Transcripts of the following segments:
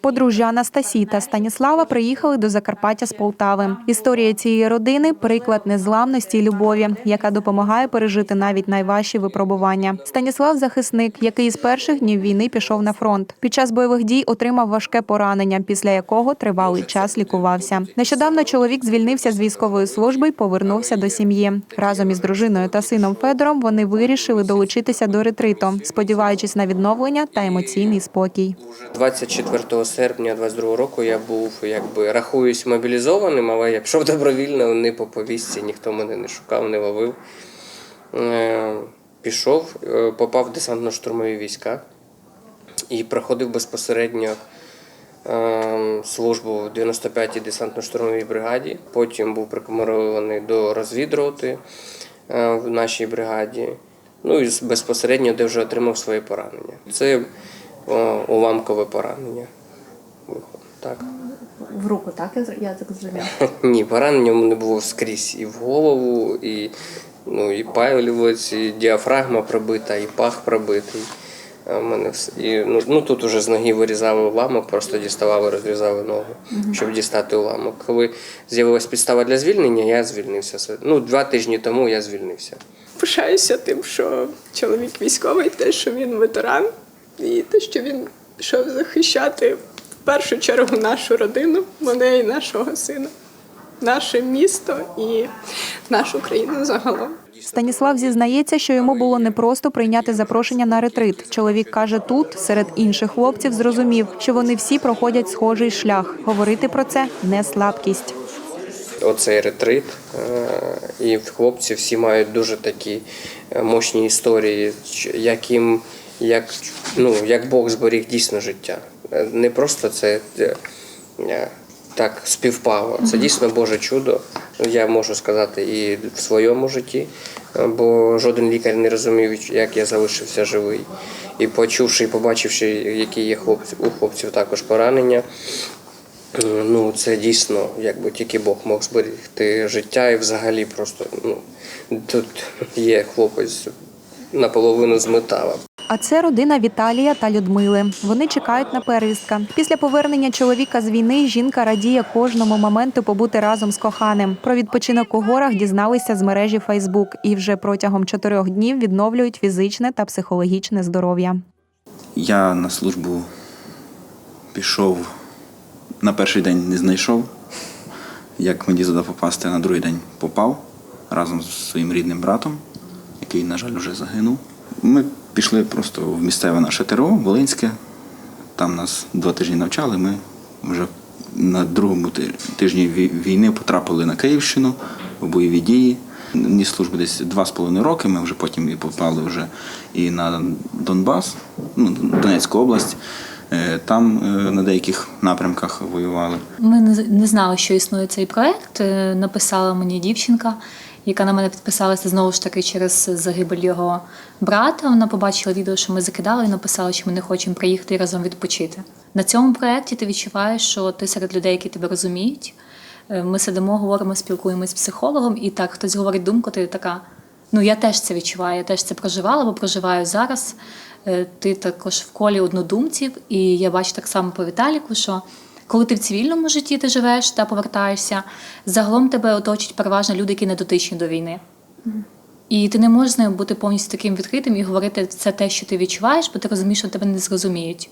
Подружжя Анастасії та Станіслава приїхали до Закарпаття з Полтави. Історія цієї родини приклад незламності і любові, яка допомагає пережити навіть найважчі випробування. Станіслав захисник, який з перших днів війни пішов на фронт. Під час бойових дій отримав важке поранення, після якого тривалий час лікувався. Нещодавно чоловік звільнився з військової служби і повернувся до сім'ї. Разом із дружиною та сином Федором вони вирішили долучитися до ретриту, сподіваючись на відновлення та емоційний спокій. 24 серпня 22 року я був якби рахуюсь мобілізованим, але я пішов добровільно, не по повістці, ніхто мене не шукав, не ловив. Е, Пішов, е, попав в десантно-штурмові війська і проходив безпосередньо е, службу в 95-й десантно-штурмовій бригаді. Потім був прикомарований до розвідроти в нашій бригаді. Ну і безпосередньо, де вже отримав своє поранення. Це уламкове поранення. Так. В руку, так? Я так зрозуміла. Ні, поранення в мене було скрізь і в голову, і, ну, і пайлівець, і діафрагма пробита, і пах пробитий. А в мене все. І, ну, ну, тут уже з ноги вирізали уламок, просто діставали, розрізали ногу, щоб дістати уламок. Коли з'явилась підстава для звільнення, я звільнився. Ну, два тижні тому я звільнився. Пишаюся тим, що чоловік військовий, те, що він ветеран, і те, що він пішов захищати в першу чергу нашу родину, мене і нашого сина, наше місто і нашу країну загалом. Станіслав зізнається, що йому було непросто прийняти запрошення на ретрит. Чоловік каже, тут серед інших хлопців зрозумів, що вони всі проходять схожий шлях. Говорити про це не слабкість. оцей ретрит. Е, І хлопці всі мають дуже такі е, мощні історії, яким як, ну, як Бог зберіг дійсно життя. Е, Не просто це е, е, так співпало. Це дійсно Боже чудо. Я можу сказати і в своєму житті, бо жоден лікар не розумів, як я залишився живий. І почувши і побачивши, які є хлопці, у хлопців також поранення, Ну, це дійсно, якби тільки Бог мог зберегти життя і взагалі просто ну, тут є хлопець наполовину з метала. А це родина Віталія та Людмили. Вони чекають на первістка. Після повернення чоловіка з війни жінка радіє кожному моменту побути разом з коханим. Про відпочинок у горах дізналися з мережі Фейсбук і вже протягом чотирьох днів відновлюють фізичне та психологічне здоров'я. Я на службу пішов на перший день не знайшов. Як мені задав попасти, на другий день попав разом з своїм рідним братом, який, на жаль, вже загинув. Ми пішли просто в місцеве наше ТРО, Волинське. Там нас два тижні навчали. Ми вже на другому тижні війни потрапили на Київщину в бойові дії. Ніс служби десь два з половиною роки. Ми вже потім і попали вже і на Донбас, ну, Донецьку область. Е, Там е, на деяких напрямках воювали. Ми не, знали, що існує цей проект. Е, Написала мені дівчинка, яка на мене підписалася знову ж таки через загибель його брата. Вона побачила відео, що ми закидали, і написала, що ми не хочемо приїхати і разом відпочити. На цьому проєкті ти відчуваєш, що ти серед людей, які тебе розуміють. Ми сидимо, говоримо, спілкуємось з психологом, і так хтось говорить думку, ти така. Ну, я теж це відчуваю, я теж це проживала, бо проживаю зараз. Е, Ти також в колі однодумців, і я бачу так само по Віталіку, що коли ти в цивільному житті ти живеш та повертаєшся, загалом тебе оточують переважно люди, які не дотичні до війни. І ти не можеш з ними бути повністю таким відкритим і говорити це те, що ти відчуваєш, бо ти розумієш, що тебе не зрозуміють.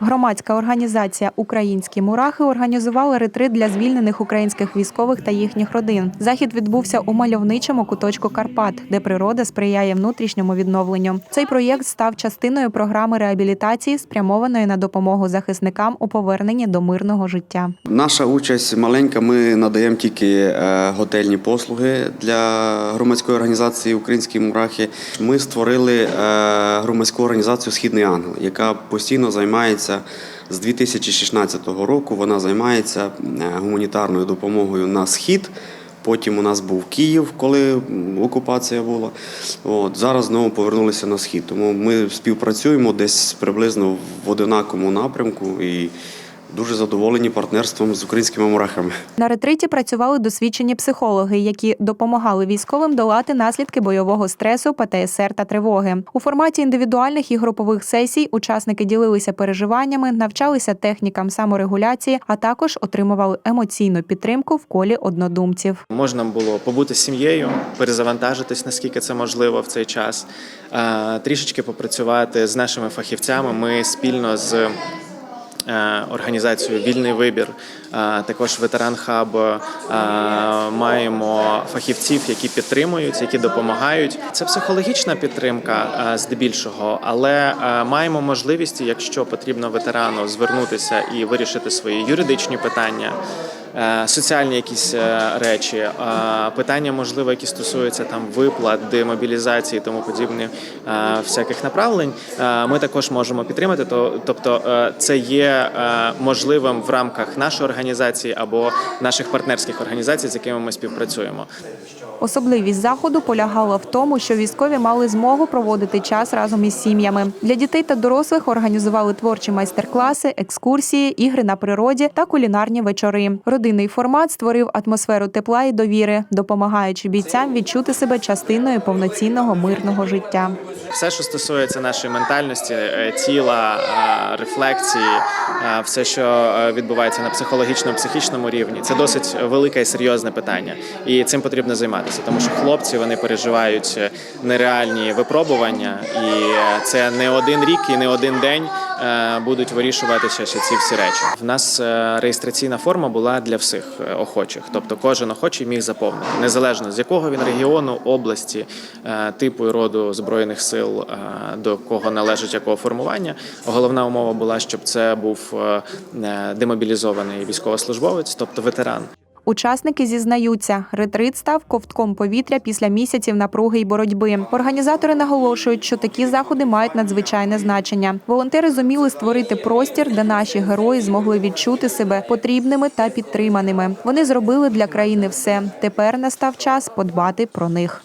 Громадська організація Українські мурахи організувала ретрит для звільнених українських військових та їхніх родин. Захід відбувся у мальовничому куточку Карпат, де природа сприяє внутрішньому відновленню. Цей проєкт став частиною програми реабілітації, спрямованої на допомогу захисникам у поверненні до мирного життя. Наша участь маленька. Ми надаємо тільки е, готельні послуги для громадської організації Українські мурахи. Ми створили е, громадську організацію Східний ангел, яка постійно займається з 2016 року. Вона займається е, гуманітарною допомогою на схід. Потім у нас був Київ, коли окупація була. От, зараз знову повернулися на схід. Тому ми співпрацюємо десь приблизно в одинаковому напрямку і дуже задоволені партнерством з українськими мурахами. На ретриті працювали досвідчені психологи, які допомагали військовим долати наслідки бойового стресу, ПТСР та тривоги. У форматі індивідуальних і групових сесій учасники ділилися переживаннями, навчалися технікам саморегуляції, а також отримували емоційну підтримку в колі однодумців. Можна було побути з сім'єю, перезавантажитись, наскільки це можливо в цей час, трішечки попрацювати з нашими фахівцями. Ми спільно з е, організацією Вільний вибір, е, також ветеран хаб е, маємо фахівців, які підтримують, які допомагають. Це психологічна підтримка здебільшого, але маємо можливість, якщо потрібно ветерану, звернутися і вирішити свої юридичні питання. Е, Соціальні якісь е, речі, е, питання, можливо, які стосуються там виплат, демобілізації, тому подібне е, всяких направлень. Ми також можемо підтримати. То, тобто, це є можливим в рамках нашої організації або наших партнерських організацій, з якими ми співпрацюємо. Особливість заходу полягала в тому, що військові мали змогу проводити час разом із сім'ями. Для дітей та дорослих організували творчі майстер-класи, екскурсії, ігри на природі та кулінарні вечори. Родинний формат створив атмосферу тепла і довіри, допомагаючи бійцям відчути себе частиною повноцінного мирного життя. Все, що стосується нашої ментальності, е, тіла, е, рефлексії, е, все, що відбувається на психологічному, психічному рівні, це досить велике і серйозне питання. І цим потрібно займатися, тому що хлопці вони переживають нереальні випробування, і це не один рік і не один день будуть вирішуватися ще ці всі речі. В нас е, реєстраційна форма була для всіх е, охочих, тобто кожен охочий міг заповнити, незалежно з якого він регіону, області, е, типу і роду збройних сил, е, до кого належить якого формування. Головна умова була, щоб це був е, е, демобілізований військовослужбовець, тобто ветеран. Учасники зізнаються, ретрит став ковтком повітря після місяців напруги й боротьби. Організатори наголошують, що такі заходи мають надзвичайне значення. Волонтери зуміли створити простір, де наші герої змогли відчути себе потрібними та підтриманими. Вони зробили для країни все. Тепер настав час подбати про них.